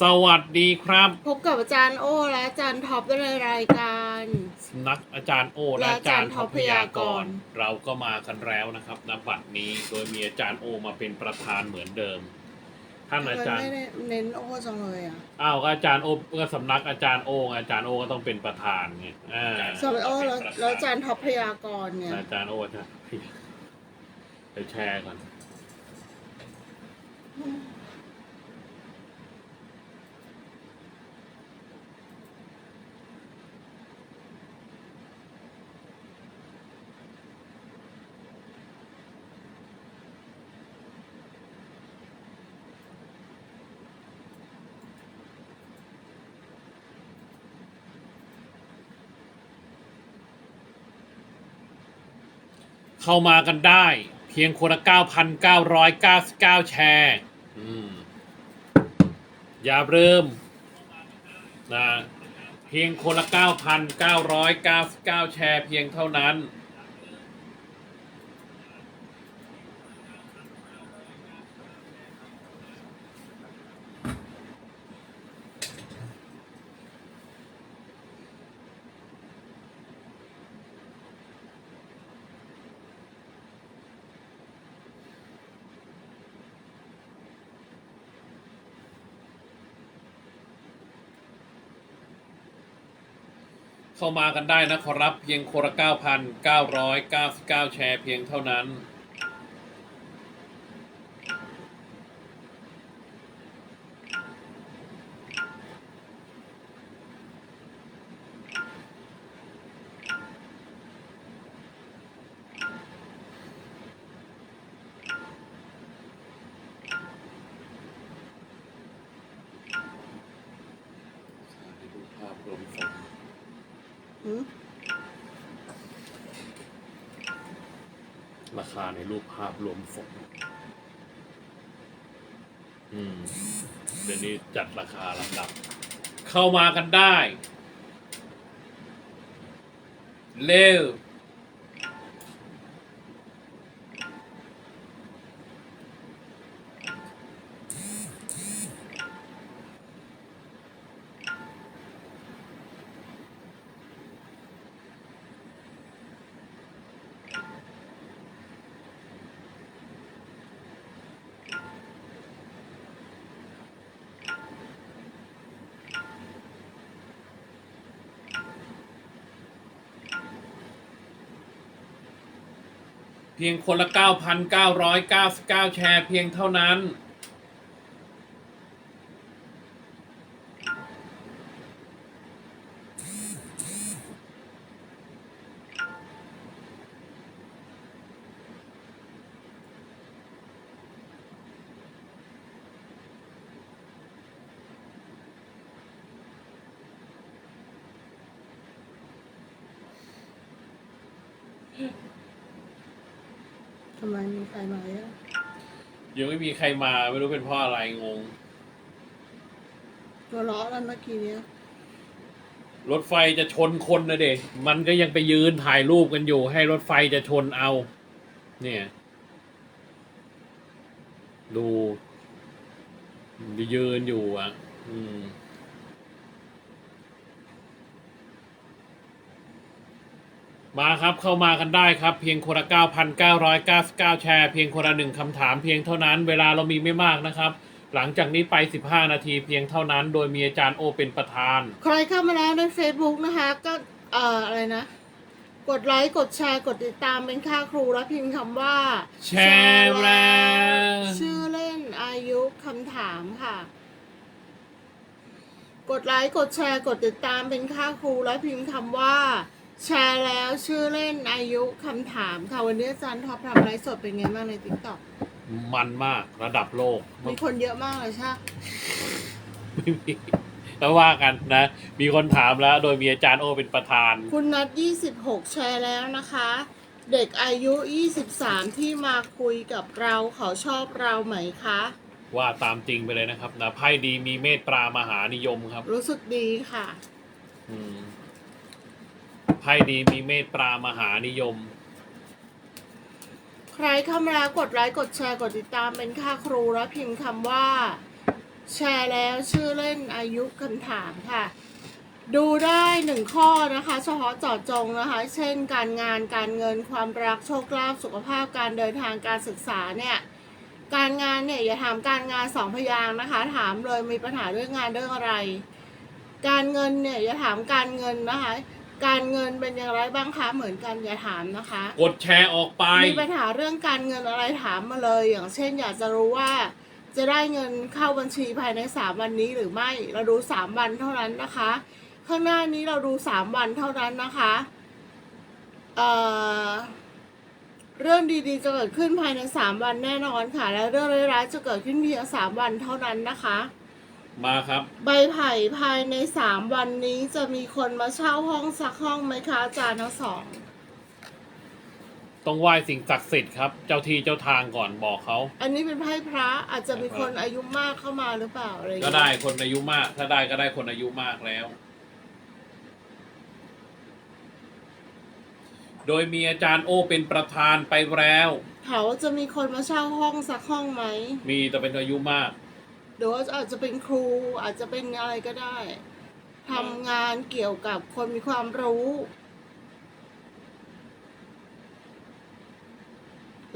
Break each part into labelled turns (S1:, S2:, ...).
S1: สวัสดีครับ
S2: พบกับอาจารย์โอและอาจารย์ท็อปในรายการ
S1: สำนักอาจารย์โอและ
S2: และ
S1: อาจารย์
S2: อาจารย์
S1: ท็อปพยากรณ์
S2: ท็อปพยากรณ์
S1: เราก็มากันแล้วนะครับณบัดนี้โดยมีอาจารย์โอมาเป็นประธานเหมือนเดิม ท่านอาจารย์
S2: ไม่ได้เน้นโอจังเลยอะ
S1: อ้าวก็อาจารย์โอก็สำนักอาจารย์โอไงอาจารย์โอก็ต้องเป็นประธานไงอ่า
S2: สำหรับโอแล้วแล้วอาจารย์ท็อปพยากรณ์เนี่ย
S1: อาจารย์โออาจารย์ไปแชร์ก่อน เข้ามากันได้ เพียงคนละ9,999 แชร์อืมอย่าลืมนะเพียงคนละ 9,999 แชร์เพียงเท่านั้น เข้ามากันได้นะขอรับเพียงคนละ9,999 แชร์เพียงเท่านั้น ดูภาพรวมฝน
S2: หืม
S1: ราคาในรูปภาพรวมฝนอืมเดี๋ยวนี้จัดราคาลำดับ เข้ามากันได้ เร็ว เพียงคนละ 9,999 แชร์เพียงเท่านั้น
S2: ทำไมมีใครมาอะ
S1: ยังไม่มีใครมาไม่รู้เป็นเพราะอะไรงง
S2: ตัวล้อแล้วเมื่อกี้เนี้ย
S1: รถไฟจะชนคนนะเด็กมันก็ยังไปยืนถ่ายรูปกันอยู่ ให้รถไฟจะชนเอา เนี่ย ดูยืนอยู่อะ อืม มาครับเข้ามากันได้ครับ เพียงคนละ 9,999 แชร์ เพียงคนละหนึ่งคำถามเพียงเท่านั้น เวลาเรามีไม่มากนะครับ หลังจากนี้ไป 15 นาทีเพียงเท่านั้น โดยมีอาจารย์โอเป็นประธาน
S2: ใครเข้ามาแล้วใน Facebook นะคะ ก็เอ่ออะไรนะ กดไลค์กดแชร์กดติดตามเป็นค่าครูแล้วพิมพ์คำว่า
S1: แชร์แล้ว
S2: ชื่อเล่นอายุคำถามค่ะ กดไลค์กดแชร์กดติดตามเป็นค่าครูแล้วพิมพ์คำว่า แชร์แล้วชื่อเล่นอายุคำถามค่ะ วันนี้อาจารย์ท็อปทำไลฟ์สดเป็นไงบ้างในติ๊กต็อก
S1: มันมากระดับโลก
S2: มีคนเยอะมากเลยใช่ไหม
S1: ไม่มีแล้วว่ากันนะ มีคนถามแล้ว โดยมีอาจารย์โอเป็นประธาน
S2: คุณนัด26 แชร์แล้วนะคะ เด็กอายุ 23 ที่มาคุยกับเราเขาชอบเราไหมคะ
S1: ว่าตามจริงไปเลยนะครับนะไพ่ดีมีเมตตามหานิยมครับ
S2: รู้สึกดีค่ะ
S1: อืม ไพ่ดีมีเมตตามหานิยม
S2: ใครเข้ามาแล้วกดไลค์กดแชร์กดติดตามเป็นค่าครูแล้วพิมพ์คำว่า แชร์แล้วชื่อเล่นอายุคำถามค่ะ ดูได้หนึ่งข้อนะคะเฉพาะเจาะจงนะคะ เช่น การงานการเงินความรักโชคลาภสุขภาพการเดินทางการศึกษาเนี่ยการงานเนี่ยอย่าถามการงานสองพยางนะคะ ถามเลยมีปัญหาเรื่องงานเรื่องอะไร การเงินเนี่ยอย่าถามการเงินนะคะ การเงินเป็นอย่างไรบ้างคะเหมือนกันอย่าถามนะคะ
S1: กดแชร์ออกไป
S2: มีปัญหาเรื่องการเงินอะไรถามมาเลย อย่างเช่น อยากจะรู้ว่าจะได้เงินเข้าบัญชีภายในสามวันนี้หรือไม่ เราดูสามวันเท่านั้นนะคะ ข้างหน้านี้เราดูสามวันเท่านั้นนะคะเอ่อเรื่องดีๆจะเกิดขึ้นภายในสามวันแน่นอนค่ะ และเรื่องร้ายๆจะเกิดขึ้นเพียงสามวันเท่านั้นนะคะ
S1: มาครับ
S2: ใบไผ่ภายในสามวันนี้จะมีคนมาเช่าห้องสักห้องไหมคะอาจารย์ทั้งสอง
S1: ต้องไหว้สิ่งศักดิ์สิทธิ์ครับ เจ้าที่เจ้าทางก่อนบอกเขา
S2: อันนี้เป็นไพ่พระอาจจะมีคนอายุมากเข้ามาหรือเปล่าอะไรอย่าง
S1: ก็
S2: เงี้ย
S1: ได้คนอายุมาก ถ้าได้ก็ได้คนอายุมากแล้ว โดยมีอาจารย์โอเป็นประธานไปแล้ว
S2: เขาจะมีคนมาเช่าห้องสักห้องไหม
S1: มีแต่เป็นอายุมาก
S2: หรือว่าอาจจะเป็นครูอาจจะเป็นอะไรก็ได้ทำงานเกี่ยวกับคนมีความรู้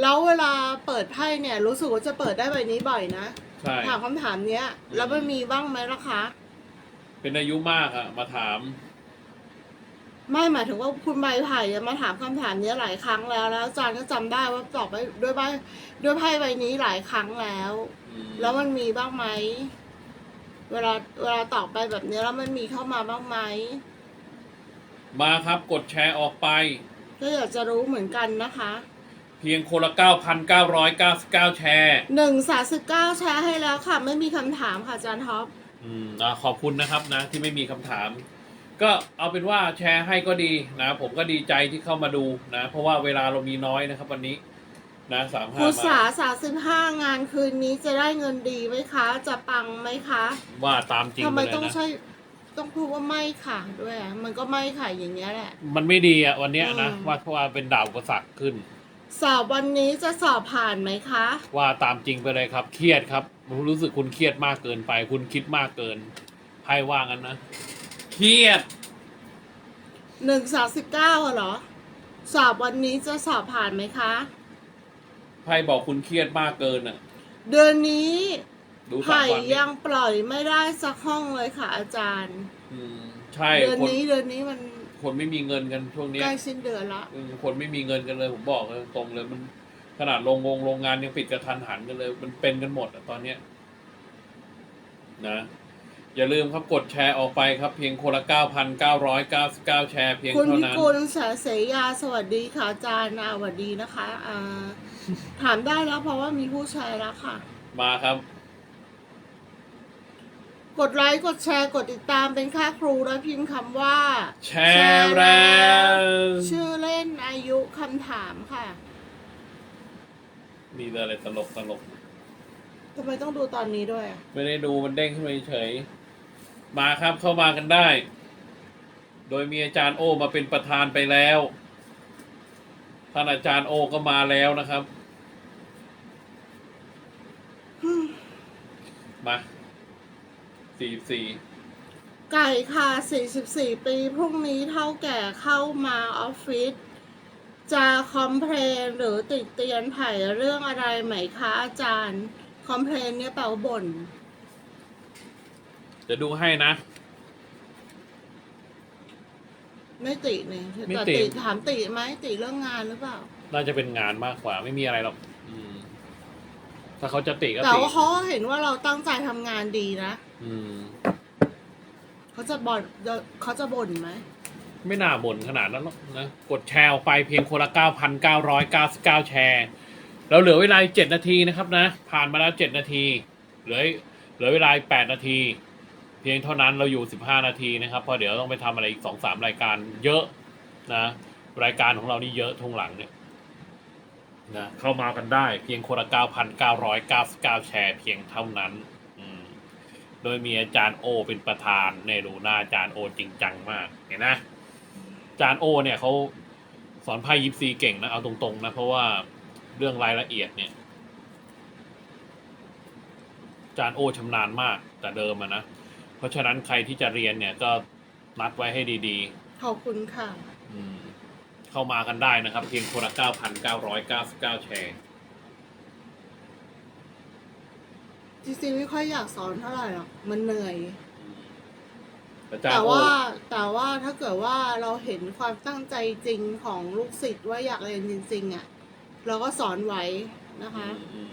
S2: แล้วเวลาเปิดไพ่เนี่ย รู้สึกว่าจะเปิดได้ใบนี้บ่อยนะ
S1: ใช่
S2: ถามคำถามเนี้ย แล้วมันมีบ้างไหมล่ะคะ
S1: เป็นอายุมากอะมาถาม
S2: ไม่หมายถึงว่าคุณใบไผ่อะมาถามคำถามเนี้ยหลายครั้งแล้ว แล้วอาจารย์ก็จำได้ว่าตอบไปด้วยใบด้วยไพ่ใบนี้หลายครั้งแล้ว
S1: อืม
S2: แล้วมันมีบ้างไหม เวลาเวลาตอบไปแบบนี้แล้วมันมีเข้ามาบ้างไหม
S1: มาครับกดแชร์ออกไป
S2: ก็อยากจะรู้เหมือนกันนะคะ
S1: เพียงคนละ 9,999 แชร์
S2: หนึ่งสาสิบเก้าแชร์ให้แล้วค่ะ ไม่มีคำถามค่ะอาจารย์ท็อป
S1: อืมอะขอบคุณนะครับนะ ที่ไม่มีคำถาม ก็เอาเป็นว่าแชร์ให้ก็ดีนะ ผมก็ดีใจที่เข้ามาดูนะ เพราะว่าเวลาเรามีน้อยนะครับวันนี้ นะสามห้า
S2: ครูสา
S1: มา
S2: สาสิบห้างานคืนนี้จะได้เงินดีไหมคะ จะปังไหมคะ
S1: ว่าตามจริง
S2: ทำไม
S1: ไปเลย
S2: ต้อง
S1: นะ
S2: ใช่ต้องพูดว่าไม่ค่ะด้วยอะมันก็ไม่ค่ะอย่างเงี้ยแหละ
S1: มันไม่ดีอะวันเนี้ยนะ
S2: อืม
S1: ว่าเพราะว่าเป็นดาวอุปสรรคขึ้น
S2: สอบวันนี้จะสอบผ่านไหมคะ
S1: ว่าตามจริงไปเลยครับ เครียดครับผมรู้สึกคุณเครียดมากเกินไป คุณคิดมากเกินไพ่ว่างั้นนะเครียด
S2: หนึ่งสามสิบเก้าเหรอ สอบวันนี้จะสอบผ่านไหมคะ
S1: ไพ่บอกคุณเครียดมากเกินอะ
S2: เดือนนี้
S1: ดูสาม
S2: ไผ่
S1: วันนี้
S2: ยังปล่อยไม่ได้สักห้องเลยค่ะอาจารย์
S1: อืมใช่
S2: เดือน
S1: คน
S2: นี้เดือนนี้มัน
S1: คนไม่มีเงินกันช่วงเนี้ย
S2: ใกล้สิ้นเดือนละ
S1: อืมคนไม่มีเงินกันเลย ผมบอกเลยตรงเลยมัน ขนาดโรงงงโรงงานยังปิดกระทันหันกันเลย มันเป็นกันหมดอะตอนเนี้ยนะอย่าลืมครับกดแชร์ออกไปครับ เพียงคนละ9,999 แชร์เพียง
S2: คุณ
S1: เท่า
S2: พิ
S1: นั้น
S2: กุลสาเสยาสวัสดีค่ะอาจารย์อ่าสวัสดีนะคะอ่า ถามได้แล้วเพราะว่ามีผู้แชร์แล้วค่ะ
S1: มาครับ
S2: กดไลค์กดแชร์กดติดตามเป็นค่าครูแล้วพิมพ์คำว่า
S1: แชร์แล้ว
S2: ชื่อเล่นอายุคำถามค่ะ
S1: มีอะไรตลกตลก
S2: ทำไมต้องดูตอนนี้ด้วยอะ
S1: ไม่ได้ดูมันเด้งขึ้นมาเฉยๆมาครับเข้ามากันได้ โดยมีอาจารย์โอมาเป็นประธานไปแล้ว ท่านอาจารย์โอก็มาแล้วนะครับ มาสี่สี่
S2: ไก่ค่ะ 44 ปี พรุ่งนี้เท่าแก่เข้ามาออฟฟิศ จะคอมเพลนหรือติดเตียนไผ่เรื่องอะไรไหมคะอาจารย์ คอมเพลนเนี่ยแปลว่าบ่น
S1: จะดูให้นะ
S2: ไม่ติเนี่ย
S1: ไม่
S2: แต่
S1: ติ
S2: ติถามติไหมติเรื่องงานหรือเปล่า
S1: น่าจะเป็นงานมากกว่าไม่มีอะไรหรอกอืม ถ้าเขาจะติก็
S2: แต่
S1: ติ
S2: ว่าเขาเห็นว่าเราตั้งใจทำงานดีนะ
S1: อืม
S2: เขาจะบ่นเขาจะบ่นไหม
S1: ไม่น่าบ่นขนาดนั้นหรอกนะ กดแชร์ออกไปเพียงคนละ 9,999 แชร์ แล้วเหลือเวลาเจ็ดนาทีนะครับนะ ผ่านมาแล้วเจ็ดนาที เหลือเหลือเวลาแปดนาที เพียงเท่านั้นเราอยู่สิบห้านาทีนะครับเพราะเดี๋ยวต้องไปทำอะไรอีกสองสามรายการเยอะนะ รายการของเรานี่เยอะทงหลังเนี่ย นะเข้ามากันได้เพียงคนละ 9,999 แชร์เพียงเท่านั้นอืมโดยมีอาจารย์โอ เป็นประธานในดูหน้าอาจารย์โอจริงจังมากเห็นนะอาจารย์โอ เนี่ยเขาสอนไพ่ยิปซีเก่งนะเอาตรงๆนะเพราะว่าเรื่องรายละเอียดเนี่ยอาจารย์โอชำนาญมากแต่เดิมอะนะเพราะฉะนั้นใครที่จะเรียนเนี่ยก็นัดไว้ให้ดี
S2: ขอบคุณค่ะ
S1: ๆอืม เข้ามากันได้นะครับ เพียงคนละ 9,999 แชร์
S2: จริงๆไม่ค่อยอยากสอนเท่าไหร่หรอกมันเหนื่อย
S1: อาจาร
S2: แต่
S1: ย์โอ
S2: ว่าแต่ว่าถ้าเกิดว่าเราเห็นความตั้งใจจริงของลูกศิษย์ว่าอยากเรียนจริง ๆอะ เราก็สอนไว้นะคะ
S1: อืม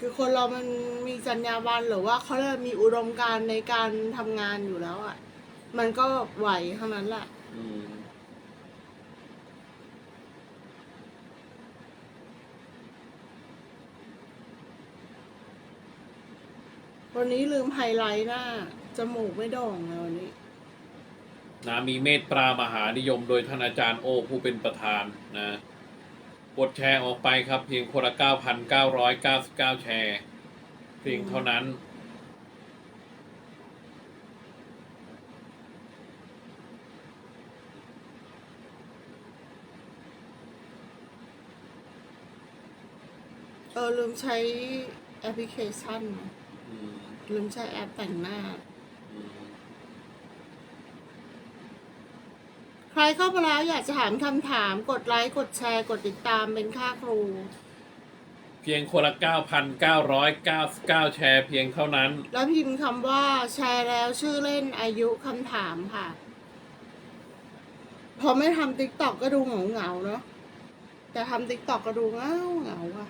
S2: คือคนเรามันมีจรรยาบรรณหรือว่าเขาเรียกมีอุดมการณ์ในการทำงานอยู่แล้วอะ มันก็ไหวเท่านั้นแหละ
S1: อืม
S2: วันนี้ลืมไฮไลท์หน้าจมูกไม่โด่งเลยวันนี้
S1: นะมีเมตตามหานิยมโดยท่านอาจารย์โอผู้เป็นประธานนะกดแชร์ออกไปครับ เพียงคนละ9,999 แชร์ เพียงเท่านั้น
S2: เออลืมใช้แอปพลิเคชันนะ
S1: อืม
S2: ลืมใช้แอปแต่งหน้า
S1: อืม
S2: ใครเข้ามาแล้วอยากจะถามคำถามกดไลค์ กดแชร์ กดติดตามเป็นค่าครู
S1: เพียงคนละ 9,999 แชร์เพียงเท่านั้น
S2: แล้วพิมพ์คำว่าแชร์แล้วชื่อเล่นอายุคำถามค่ะ พอไม่ทำติ๊กต็อกก็ดูเหงาเหงาๆเนาะ แต่ทำติ๊กต็อกก็ดูเหงาเหงาๆอะ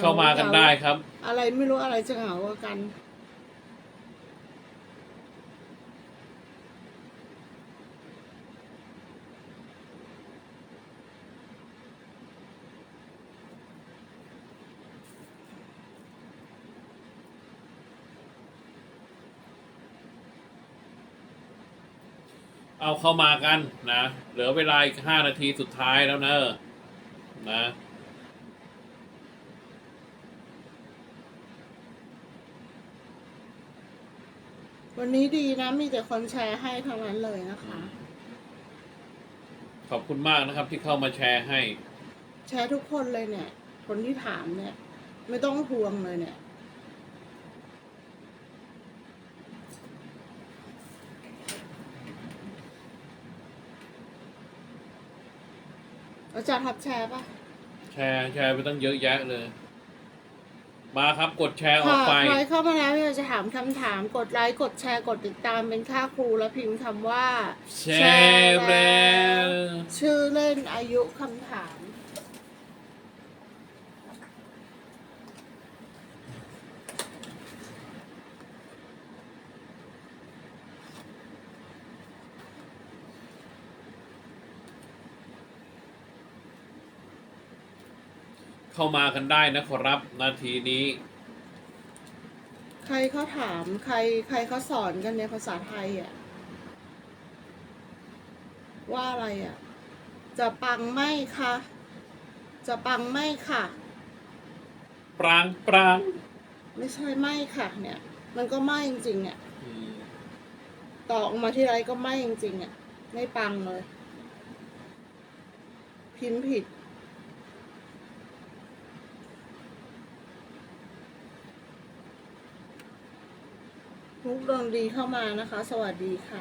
S1: เข้ามากันได้ครับ
S2: อะไรไม่รู้อะไรจะเหงากว่ากัน
S1: เอาเข้ามากันนะ เหลือเวลาอีก5นาทีสุดท้ายแล้วเนอะนะ
S2: วันนี้ดีนะมีแต่คนแชร์ให้ทั้งนั้นเลยนะคะ
S1: ขอบคุณมากนะครับที่เข้ามาแชร์ให้
S2: แชร์ทุกคนเลยเนี่ย คนที่ถามเนี่ย ไม่ต้องทวงเลยเนี่ย อาจารย์ทับแชร์ปะ
S1: แชร์แชร์ไปตั้งเยอะแยะเลย มาครับกดแชร์ออก
S2: ค่ะ
S1: ไป
S2: ใครเข้ามาแล้วอยากจะถามคำถาม กดไลค์ กดแชร์ กดติดตามเป็นค่าครูแล้วพิมพ์คำว่า
S1: แชร์แล้ว
S2: ชื่อเล่นอายุคำถาม
S1: เข้ามากันได้นะขอรับนาทีนี้
S2: ใครเขาถามใครใครเขาสอนกันในภาษาไทยอะว่าอะไรอะ จะปังไหมคะจะปังไหมค่ะ
S1: ปรางปราง
S2: ไม่ใช่ไหมค่ะ เนี่ย มันก็ไหมจริงๆอะ
S1: อืม
S2: ต่อออกมาที่ไรก็ไหมจริงๆอะไม่ปังเลย พิมพ์ผิด มุกดวงดีเข้ามานะคะ สวัสดีค่ะ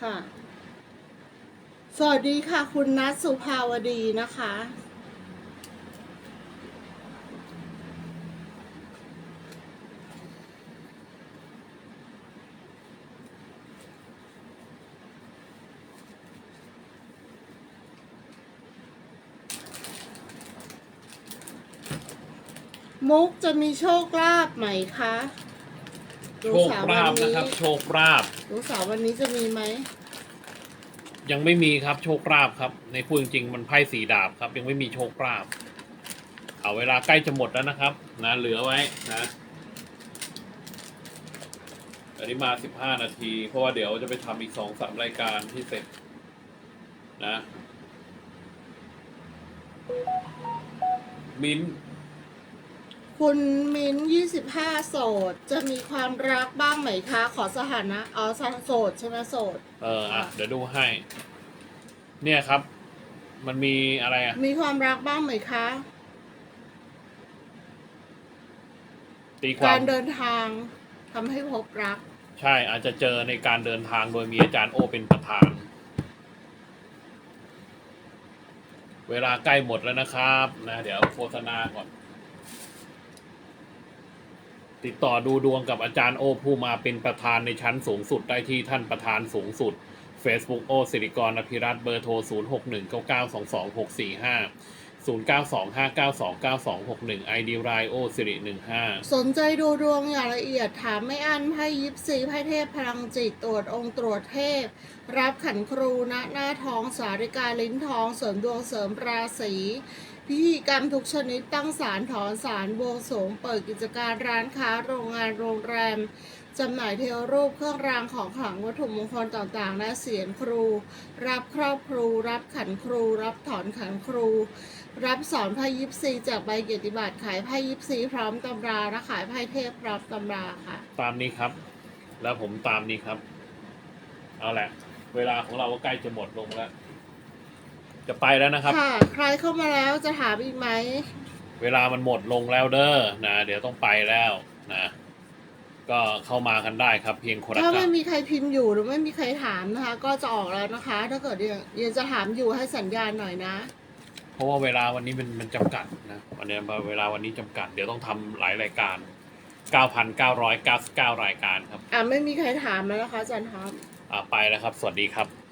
S2: ค่ะ สวัสดีค่ะ คุณนัทสุภาวดีนะคะ มุกจะมีโชคลาภไหมคะ
S1: โชคลาภนะครับ โชคลาภ
S2: ลูกสาววันนี้จะมีไหม
S1: ยังไม่มีครับโชคลาภครับ ในพูดจริงๆมันไพ่สีดาบครับ ยังไม่มีโชคลาภเอาเวลาใกล้จะหมดแล้วนะครับ นะเหลือไว้นะอันนี้มาสิบห้านาที เพราะว่าเดี๋ยวจะไปทำอีกสองสามรายการที่เสร็จ นะ มิ้น
S2: คุณมิ้นยี่สิบห้าโสด จะมีความรักบ้างไหมคะ ขอสถานะอ๋อโสดใช่ไหมโสด
S1: เอออะเดี๋ยวดูให้ เนี่ยครับ มันมีอะไรอะ
S2: มีความรักบ้างไหมคะ
S1: ตีควา
S2: การรเดินทางทำให้พบรัก
S1: ใช่อาจจะเจอในการเดินทางโดยมีอาจารย์โอเป็นประธาน เวลาใกล้หมดแล้วนะครับ นะ เดี๋ยวโฆษณาก่อน ติดต่อดูดวงกับอาจารย์โอผู้มาเป็นประธานในชั้นสูงสุดได้ที่ท่านประธานสูงสุด Facebook โอสิริกรอภิรัตเบอร์โทร 0 6 1 9 9 2 2 6 4 5 0 9 2 5 9 2 9 2 6 1 ID รายโอสิริ15
S2: สนใจดูดวงอย่างละเอียดถามไม่อั้นไพ่ยิปซีไพ่เทพพลังจิตตรวจองค์ตรวจเทพ รับขันครูณหน้าทองสาริกาลิ้นทองเสริมดวงเสริมราศี พิธีกรรมทุกชนิดตั้งศาลถอนศาลบวงสงเปิดกิจการร้านค้าโรงงานโรงแรมจำหน่ายเทวรูปเครื่องรางของขลังวัตถุมงคลต่างๆ และเสียนครู รับครอบครู รับขันครู รับถอนขันครู รับสอนไพ่ยิปซีจากใบเกียรติบัตรขายไพ่ยิปซีพร้อมตำราและขายไพ่เทพพร้อมตำราค่ะ
S1: ตามนี้ครับ แล้วผมตามนี้ครับ เอาแหละ เวลาของเราก็ใกล้จะหมดลงแล้ว จะไปแล้วนะครับ
S2: ค่ะ ใครเข้ามาแล้วจะถามอีกไหม
S1: เวลามันหมดลงแล้วเด้อนะ เดี๋ยวต้องไปแล้วนะ ก็เข้ามากันได้ครับ เพียงคนละ
S2: ถ้า
S1: กั
S2: ไม่
S1: บ
S2: มีใครพิมพ์อยู่หรือไม่มีใครถามนะคะ ก็จะออกแล้วนะคะ ถ้าเกิดยังยังจะถามอยู่ให้สัญญาณหน่อยนะ
S1: เพราะว่าเวลาวันนี้มันมันจำกัดนะวันนี้เวลาวันนี้จำกัด เดี๋ยวต้องทำหลายรายการ 9,999 รายการครับ
S2: อ่าไม่มีใครถามแล้วนะคะอาจันทร์ครับ
S1: อ่าไปแล้วครับ สวัสดีครับ